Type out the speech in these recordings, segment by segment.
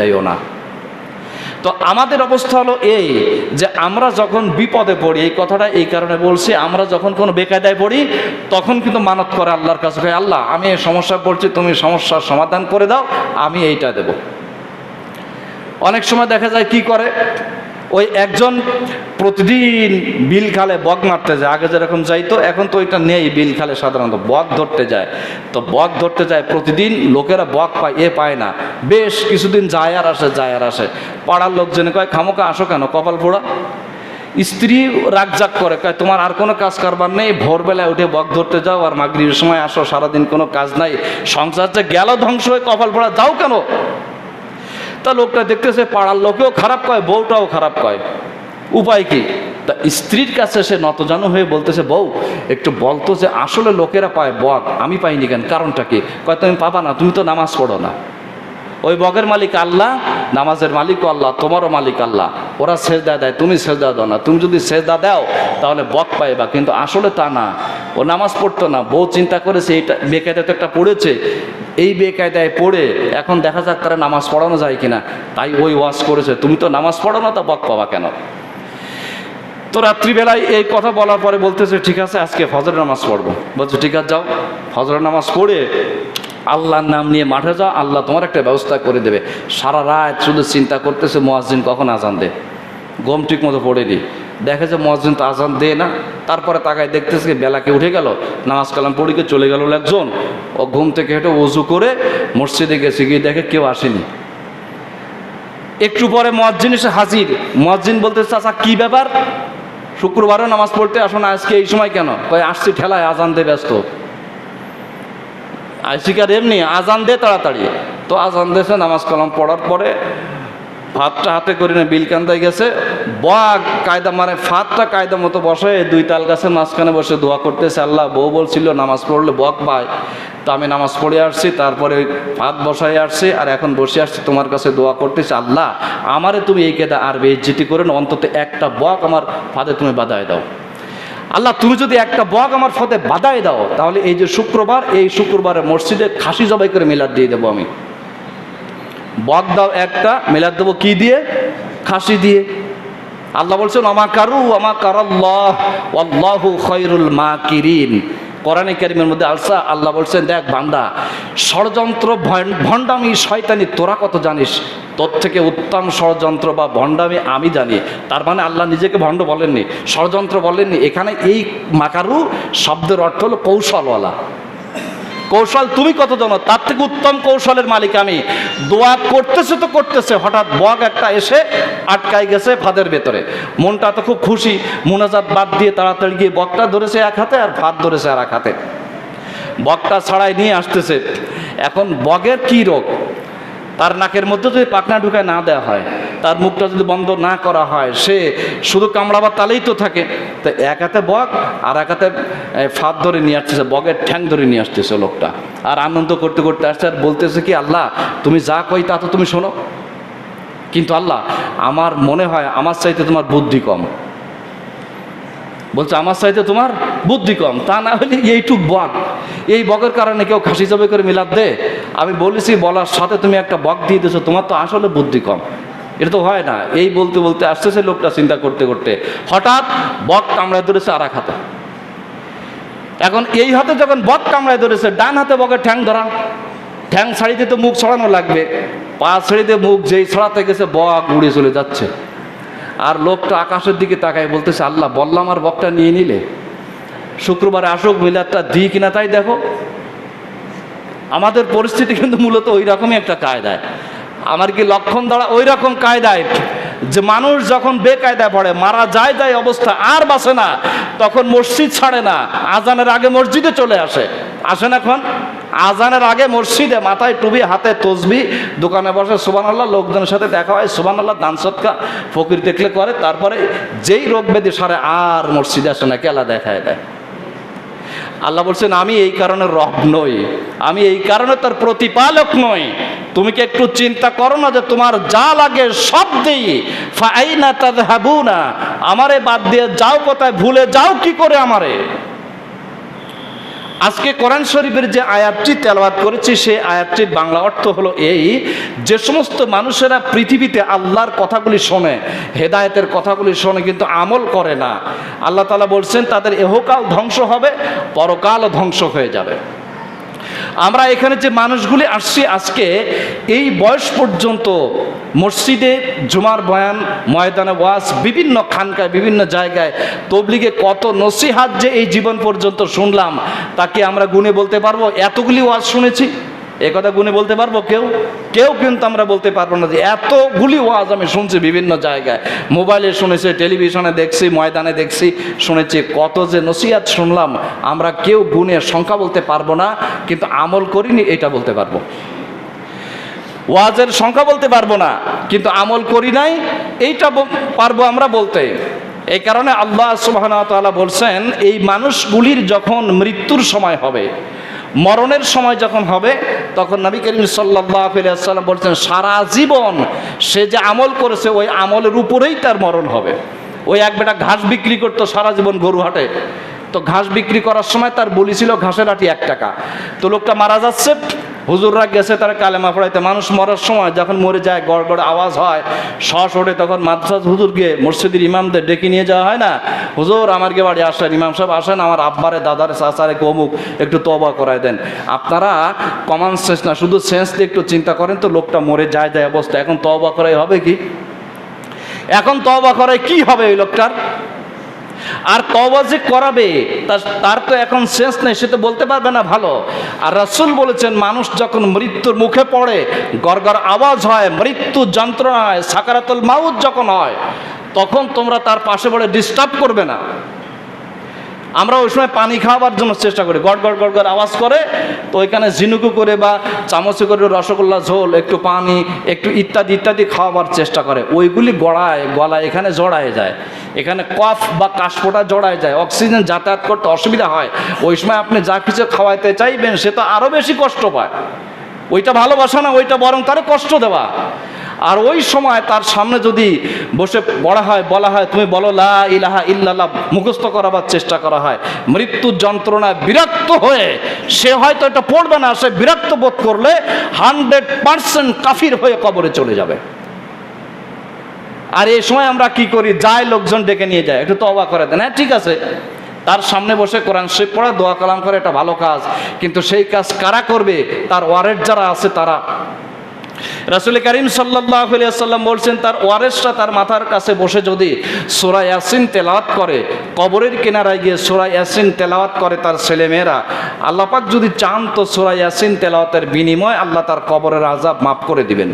যাইও না। তো আমাদের অবস্থা হলো এই যে আমরা যখন বিপদে পড়ি, এই কথাটা এই কারণে বলছি, আমরা যখন কোনো বেকায়দায় পড়ি, তখন কিন্তু মানত করে আল্লাহর কাছে, ভাই আল্লাহ, আমি এই সমস্যা পড়ছি, তুমি সমস্যার সমাধান করে দাও, আমি এইটা দেব। অনেক সময় দেখা যায় কি করে? ওই একজন প্রতিদিন বিল খালে বক মারতে যায়। আগে যেরকম যাইতো এখন তো ওইটা নেই বিল খালে সাধারণত। বক ধরতে যায়। তো বক ধরতে যায় প্রতিদিন, লোকেরা বক পায়, এ পায় না। বেশ কিছুদিন যায় আর আসে, যায় আর আসে। পাড়ার লোকজনে কয় খামোকা আসো কেন? কপাল পোড়া? স্ত্রী রাগজাক করে, কয়, তোমার আর কোনো কাজ কারবার নেই? ভোরবেলায় উঠে বক ধরতে যাও আর মাগরিবের সময় আসো, সারাদিন কোনো কাজ নাই। সংসার যে গেল ধ্বংস হয়ে কপাল পোড়া, যাও কেন? তা লোকটা দেখতেছে, পাড়ার লোকেও খারাপ কয়, বউটাও খারাপ কয়। উপায় কি? তা স্ত্রীর কাছে সে নতজানু হয়ে বলতেছে, বউ, একটু বলতো যে আসলে লোকেরা পায় বক আমি পাইনি কেন? কারণটা কি? কয়, তুমি পাবা না, তুমি তো নামাজ পড়ো না। ওই বগের মালিক, আল্লাহ নামাজের মালিকও আল্লাহ, তোমারও মালিক আল্লাহ। ওরা সেজদা দেয়, তুমি সেজদা দাও না। তুমি যদি সেজদা দাও, তাহলে বক পাইবা। কিন্তু আসলে তা না। ও নামাজ পড়তো না। বউ চিন্তা করেছে, এইটা বেকায়দা তো একটা পড়েছে। এই বেকায়দায় পড়ে এখন দেখা যাক তারা নামাজ পড়ানো যায় কিনা। তাই ওই ওয়াজ করেছে, তুমি তো নামাজ পড়ো না, তা বক পাবা কেন? তো রাত্রিবেলায় এই কথা বলার পরে বলতেছে, ঠিক আছে, আজকে ফজর নামাজ পড়ব। বলছে, ঠিক আছে, যাও। ফজর নামাজ পড়ে আল্লাহর নাম নিয়ে মাঠে যাও, আল্লাহ তোমার একটা ব্যবস্থা করে দেবে। সারা রাত শুধু চিন্তা করতেছে, মোয়াজ্জিন কখন আজান দে গম ঠিক মতো পড়েনি। দেখে যে মসজিদ তো আজান দেয় না, তারপরে তাকায় দেখতেছে বেলাকে উঠে গেল, নামাজ কালাম পড়িকে চলে গেল একজন। ও ঘুম থেকে হেঁটে উজু করে মসজিদে গেছে, গিয়ে দেখে কেউ আসেনি। একটু পরে মসজিদ এসে হাজির। মসজিদ বলতে চাচা, কি ব্যাপার? শুক্রবারও নামাজ পড়তে আসো না, আজকে এই সময় কেন? কয়, আসছি, ঠেলায় আজান দে ব্যস্ত। আইসিকার এমনি আজান দে তাড়াতাড়ি। তো আজান দেশে নামাজ কালাম পড়ার পরে ভাতটা হাতে করে নিয়ে বিলকান্দায় গেছে। বাঘ কায়দা মানে ফাতটা কায়দা মতো বসে দুই তাল গাছের মাঝখানে বসে দোয়া করতেছে আল্লাহ। বউ বলছিল নামাজ পড়লে বক পায়। তো আমি নামাজ পড়ে আসছি তারপরে ভাত বসাই আসছি আর এখন বসে আসছি তোমার কাছে দোয়া করতেছি আল্লাহ আমারে তুমি এই কেদা আর বেজ্জিতি করে না, অন্তত একটা বক আমার ফাঁদে তুমি বাধায় দাও। আল্লাহ, তুমি যদি একটা বক আমার ফতে বাধায় দাও, তাহলে এই যে শুক্রবার, এই শুক্রবারে মসজিদে খাসি জবাই করে মেলার দিয়ে দেবো আমি। বক দাও একটা, মেলাদ দেবো কি দিয়ে? খাসি দিয়ে। আল্লাহ বলছেন আমা কারু আমা কারাল্লাহ আল্লাহু খৈরুল মা কিরিন কোরআনে কারিমের মধ্যে আলসা, আল্লাহ বলছেন, দেখ বান্দা, ষড়যন্ত্র ভণ্ডামি শয়তানি, তোরা কত জানিস? তোর থেকে উত্তম ষড়যন্ত্র বা ভণ্ডামি আমি জানি। তার মানে আল্লাহ নিজেকে ভণ্ড বলেননি, ষড়যন্ত্র বলেননি। এখানে এই মাকারু শব্দের অর্থ হলো কৌশলওয়ালা। কৌশল তুমি কত জানো? তার থেকে উত্তম কৌশলের মালিক আমি। দোয়া করতেছে তো করতেছে, হঠাৎ বগ একটা এসে আটকাই গেছে ফাদের ভেতরে। মনটা তো খুব খুশি, মোনাজাত বাদ দিয়ে তাড়াতাড়ি গিয়ে বকটা ধরেছে এক হাতে আর ভাত ধরেছে আর এক হাতে। বকটা ছাড়াই নিয়ে আসতেছে। এখন বগের কি রোগ? তার নাকের মধ্যে যদি পাকনা ঢুকায় না দেওয়া হয় তার মুখটা যদি বন্ধ না করা হয়, সে শুধু কামড়াবার তালেই তো থাকে। তো এক হাতে বক, আর এক হাতে ফাঁদ ধরে নিয়ে আসতেছে, বগের ঠ্যাং ধরে নিয়ে আসতেছে লোকটা। আর আনন্দ করতে করতে আসছে, আর বলতেছে কি, আল্লাহ, তুমি যা কই তা তো তুমি শোনো। কিন্তু আল্লাহ, আমার মনে হয় আমার চাইতে তোমার বুদ্ধি কম। বলছে, আমার চাইতে তোমার বুদ্ধি কম। তা না হলে এইটুক বক। এই বকের কারণে কেউ খাসি জবে করে মিলাদ দে। আমি বলেছি, বলার সাথে তুমি একটা বক দিয়ে দিয়েছ, তোমার তো আসলে বুদ্ধি কম। এটা তো হয় না। এই বলতে বলতে আসতেছে লোকটা চিন্তা করতে করতে। হঠাৎ বক কামড়ায় ধরেছে আর এক হাতে। এখন এই হাতে যখন বক কামড়ায় ধরেছে, ডান হাতে বকের ঠ্যাং ধরা। ঠ্যাং ছাড়িতে তো মুখ ছড়ানো লাগবে। পা ছাড়িতে মুখ যেই ছড়াতে গেছে, বক উড়ে চলে যাচ্ছে। আর লোকটা আকাশের দিকে তাকায় বলতেছে, আল্লাহ, বললাম আর বকটা নিয়ে নিলে। শুক্রবারে আসুক, মিলাদটা দিই কিনা তাই দেখো। আমাদের পরিস্থিতি কিন্তু মূলত ওই রকমই একটা কায়দায়। আমার কি লক্ষণ দ্বারা ওই রকম কায়দায়? যে মানুষ যখন বেকায়দায় পড়ে, মারা যায় যায় অবস্থা আর বাসে না, তখন মসজিদ ছাড়ে না, আজানের আগে মসজিদে চলে আসে। আসেন এখন। আজানের আগে মসজিদে মাথায় টুবি হাতে তসবি, দোকানে বসে সুবান আল্লাহ লোকজনের সাথে দেখা হয় সুবান আল্লাহ দান সৎকা ফকির দেখলে করে, তারপরে যেই রোগ ব্যাধি সারে আর মসজিদে আসে না, কেলা দেখায় দেয়। আল্লাহ বলছেন, আমি এই কারণে রব নই। আমি এই কারণে তার প্রতিপালক নই। তুমি কি একটু চিন্তা করো না যে তোমার যা লাগে সব দিই। না আমারে বাদ দিয়ে যাও কোথায়, ভুলে যাও কি করে আমারে? আজকে কোরআন শরীফের যে আয়াতটি তেলবাদ করেছি, সেই আয়াতটির বাংলা অর্থ হলো এই, যে সমস্ত মানুষেরা পৃথিবীতে আল্লাহর কথাগুলি শোনে, হেদায়তের কথাগুলি শোনে, কিন্তু আমল করে না। আল্লাহ তালা বলছেন, তাদের এহকাল ধ্বংস হবে পরকাল ধ্বংস হয়ে যাবে। আমরা এখানে যে মানুষগুলি আসছি আজকে, এই বয়স পর্যন্ত মসজিদে জুমার বয়ান, ময়দানে ওয়াস বিভিন্ন খানকায়, বিভিন্ন জায়গায়, তবলিগে কত নসিহাত যে এই জীবন পর্যন্ত শুনলাম, তাকে আমরা গুনে বলতে পারব? এতগুলি ওয়াজ শুনেছি। এ কথা গুনে বলতে পারব কেউ? কেউ কিন্তু আমরা বলতে পারব না যে এতগুলি ওয়াজ আমি শুনছি বিভিন্ন জায়গায়। মোবাইলে শুনেছি, টেলিভিশনে দেখছি, ময়দানে দেখছি, শুনেছি। কত যে নসিহাত শুনলাম, আমরা কেউ গুণে সংখ্যা বলতে পারব না, কিন্তু আমল করিনি এটা বলতে পারব। ওয়াজের সংখ্যা বলতে পারব না, কিন্তু আমল করি নাই, এইটা পারব আমরা বলতে। এই কারণে আল্লাহ সুবাহ বলছেন, এই মানুষগুলির যখন মৃত্যুর সময় হবে মরণের সময় যখন হবে, তখন নবী করিম সাল্লাম বলছেন, সারা জীবন সে যে আমল করেছে, ওই আমলের উপরেই তার মরণ হবে। ওই এক বেটা ঘাস বিক্রি করতো সারা জীবন গরু হাটে তো ঘাস বিক্রি করার সময় তার বলি ছিল ঘাসের আটি এক টাকা। তো লোকটা মারা যাচ্ছে হুজুররা গেছে, তার কালেমা পড়াইতে। মানুষ মরার সময় যখন মরে যায় গড় গড় আওয়াজ হয়, শ্বাস ওঠে, তখন মাদ্রাস হুজুরকে মসজিদের ইমামদের ডেকে নিয়ে যাওয়া হয় না? হুজুর, আমার কে বাড়ি আসেন, ইমাম সাহেব আসেন, আমার আব্বারে, দাদারে, চাচারে, অমুক, একটু তবা করায় দেন। আপনারা কমন সেন্স না, শুধু সেন্স দিয়ে একটু চিন্তা করেন তো, লোকটা মরে যায় যায় অবস্থা। এখন তবা করাই হবে কি? এখন তবা করায় কি হবে ওই লোকটার? আর তবা যে করাবে, তার তো এখন শেষ নেই, সে তো বলতে পারবে না ভালো। আর রাসুল বলেছেন, মানুষ যখন মৃত্যুর মুখে পড়ে গরগর আওয়াজ হয় মৃত্যু যন্ত্রণা হয়, সাকারাতুল মাউত যখন হয়, তখন তোমরা তার পাশে পড়ে ডিস্টার্ব করবে না। আমরা ওই সময় পানি খাওয়াবার জন্য চেষ্টা করি। গড় গড় গড় গড় আওয়াজ করে, তো ওইখানে ঝিনুকু করে বা চামচে করে রসগোল্লা, ঝোল, একটু পানি, একটু ইত্যাদি ইত্যাদি খাওয়াবার চেষ্টা করে। ওইগুলি গড়ায়, গলায় এখানে জড়ায় যায়। এখানে কফ বা কাশফোটা জড়ায় যায়। অক্সিজেন যাতায়াত করতে অসুবিধা হয়। ওই সময় আপনি যা কিছু খাওয়াইতে চাইবেন, সে তো আরও বেশি কষ্ট পায়। ওইটা ভালোবাসা না, ওইটা বরং তারে কষ্ট দেওয়া। আর ওই সময় তার সামনে যদি বসে পড়া হয়, বলা হয়, তুমি বলো, লা ইলাহা ইল্লাল্লাহ মুখস্থ করাবার চেষ্টা করা হয়। মৃত্যুর যন্ত্রণায় বিরক্ত হয়ে সে হয়তো এটা পড়বে না, সে বিরক্ত বোধ করলে হান্ড্রেড পার্সেন্ট কাফির হয়ে কবরে চলে যাবে। আর এই সময় আমরা কি করি? যায়, লোকজন ডেকে নিয়ে যায়। একটু তো তবা করে দেন। হ্যাঁ ঠিক আছে। তার সামনে বসে কোরআন শরীফ পড়া, দোয়া, কালাম করে, এটা ভালো কাজ। কিন্তু সেই কাজ কারা করবে? তার ওয়ারেট যারা আছে, তারা রাসুল করিম সাল্লাম বলছেন, তার ওয়ারেসটা তার মাথার কাছে বসে যদি সোরা ইয়াসিন তেলাওয়াত করে, কবরের কিনারায় গিয়ে সোরা ইয়াসিন তেলাওয়াত করে তার ছেলেমেয়েরা আল্লাপাক যদি চান তো সোরা ইয়াসিন তেলাওয়াতের বিনিময় আল্লাহ তার কবরের আজাব মাফ করে দিবেন।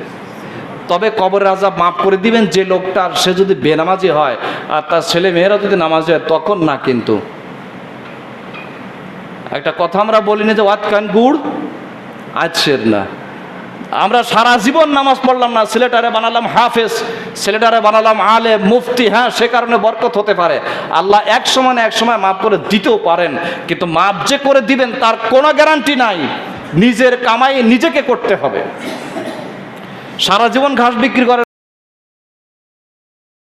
তবে কবরের আজাব মাফ করে দিবেন যে লোকটার সে যদি বেনামাজি হয় আর তার ছেলে মেয়েরা যদি নামাজি হয়, তখন না কিন্তু। একটা কথা আমরা বলি না যে ওয়াত কান গুড় আজকের না। আমরা সারা জীবন নামাজ পড়লাম না সিলেটারে বানালাম হাফেজ সিলেটারে বানালাম আলে মুফতি হ্যাঁ সে কারণে বরকত হতে পারে। আল্লাহ এক সময় এক সময় মাফ করে দিতেও পারেন, কিন্তু মাফ যে করে দিবেন তার কোনো গ্যারান্টি নাই। নিজের কামাই নিজেকে করতে হবে। সারা জীবন ঘাস বিক্রি করে